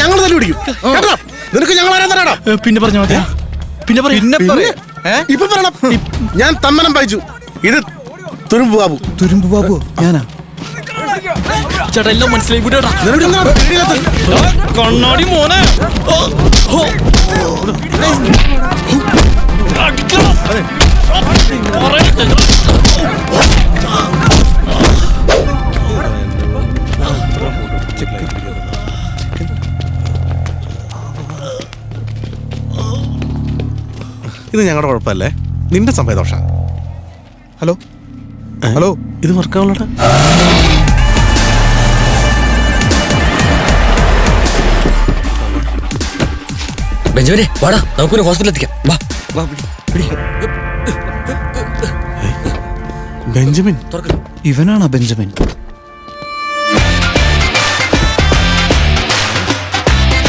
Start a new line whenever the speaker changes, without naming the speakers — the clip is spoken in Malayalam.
ഞങ്ങൾ തന്നെ പിടിക്കും. കേട്ടോ? നിനക്ക് ഞങ്ങൾ ആരാ തരാടാ?
പിന്നെ പറഞ്ഞ മതി പിന്നെ പറ
പിന്നെ പറ ഏ?
ഇപ്പൊ പറയണം. ഞാൻ തമ്മനം വായിച്ചു. ഇത് തുരുമ്പ് ബാബു.
തുരുമ്പ് ബാബു? ഞാനാ?
ചേട്ടാ എല്ലാം മനസ്സിലായി. വിടേടാ
നിനക്ക് എന്താ?
കണ്ണാടി മോനെ. ഓ, ഓ. അടിക്കണം. പറയട്ടെ.
ഇത് ഞങ്ങളുടെ കുഴപ്പമല്ലേ? നിന്റെ സമയദോഷ
ഹലോ? ഹലോ?
ഇത് വർക്കാവുള്ളടാ
ബെഞ്ചമിനെ വാടാ നമുക്കൊരു ഹോസ്പിറ്റലിൽ എത്തിക്കാം. വാ വാ.
ബെഞ്ചമിൻ?
തുറക്ക്.
ഇവനാണോ ബെഞ്ചമിൻ?